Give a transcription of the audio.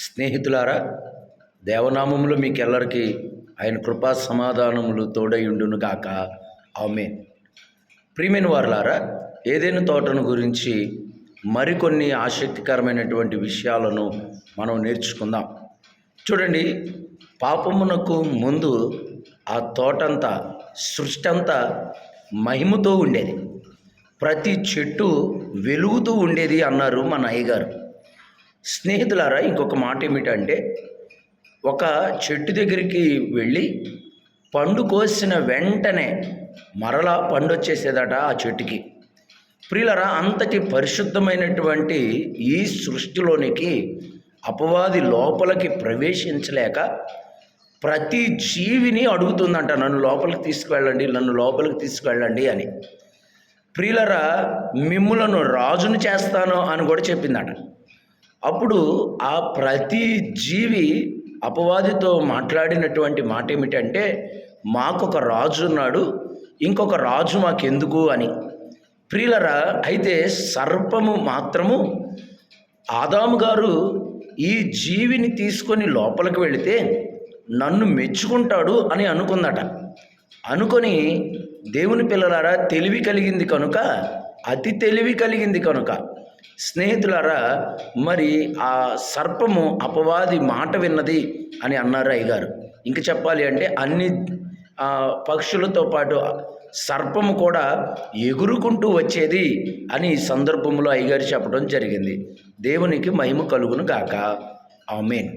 స్నేహితులారా దేవనామములు మీకెల్లరికి ఆయన కృపా సమాధానములు తోడయుండును గాక. ఆమె ప్రియమైన వారులారా ఏదైనా తోటను గురించి మరికొన్ని ఆసక్తికరమైనటువంటి విషయాలను మనం నేర్చుకుందాం. చూడండి పాపమునకు ముందు ఆ తోటంతా సృష్టి అంతా మహిమతో ఉండేది. ప్రతి చెట్టు వెలుగుతూ ఉండేది అన్నారు మా అయ్యగారు. స్నేహితులారా ఇంకొక మాట ఏమిటంటే ఒక చెట్టు దగ్గరికి వెళ్ళి పండు కోసిన వెంటనే మరలా పండు వచ్చేసేదట ఆ చెట్టుకి. ప్రియులరా అంతటి పరిశుద్ధమైనటువంటి ఈ సృష్టిలోనికి అపవాది లోపలికి ప్రవేశించలేక ప్రతి జీవిని అడుగుతుందంట నన్ను లోపలికి తీసుకువెళ్ళండి నన్ను లోపలికి తీసుకువెళ్ళండి అని. ప్రియులరా మిమ్ములను రాజును చేస్తాను అని కూడా చెప్పిందట. అప్పుడు ఆ ప్రతి జీవి అపవాదితో మాట్లాడినటువంటి మాట ఏమిటంటే మాకొక రాజు ఉన్నాడు ఇంకొక రాజు మాకెందుకు అని. ప్రియులరా అయితే సర్పము మాత్రము ఆదాము గారు ఈ జీవిని తీసుకొని లోపలికి వెళితే నన్ను మెచ్చుకుంటాడు అని అనుకుందట. అనుకొని దేవుని పిల్లలారా తెలివి కలిగింది కనుక అతి తెలివి కలిగింది కనుక స్నేహితులారా మరి ఆ సర్పము అపవాది మాట విన్నది అని అన్నారు అయ్యగారు. ఇంక చెప్పాలి అంటే అన్ని ఆ, పక్షులతో పాటు సర్పము కూడా ఎగురుకుంటూ వచ్చేది అని ఈ సందర్భంలో అయ్యగారు చెప్పడం జరిగింది. దేవునికి మహిమ కలుగును గాక. ఆమెన్.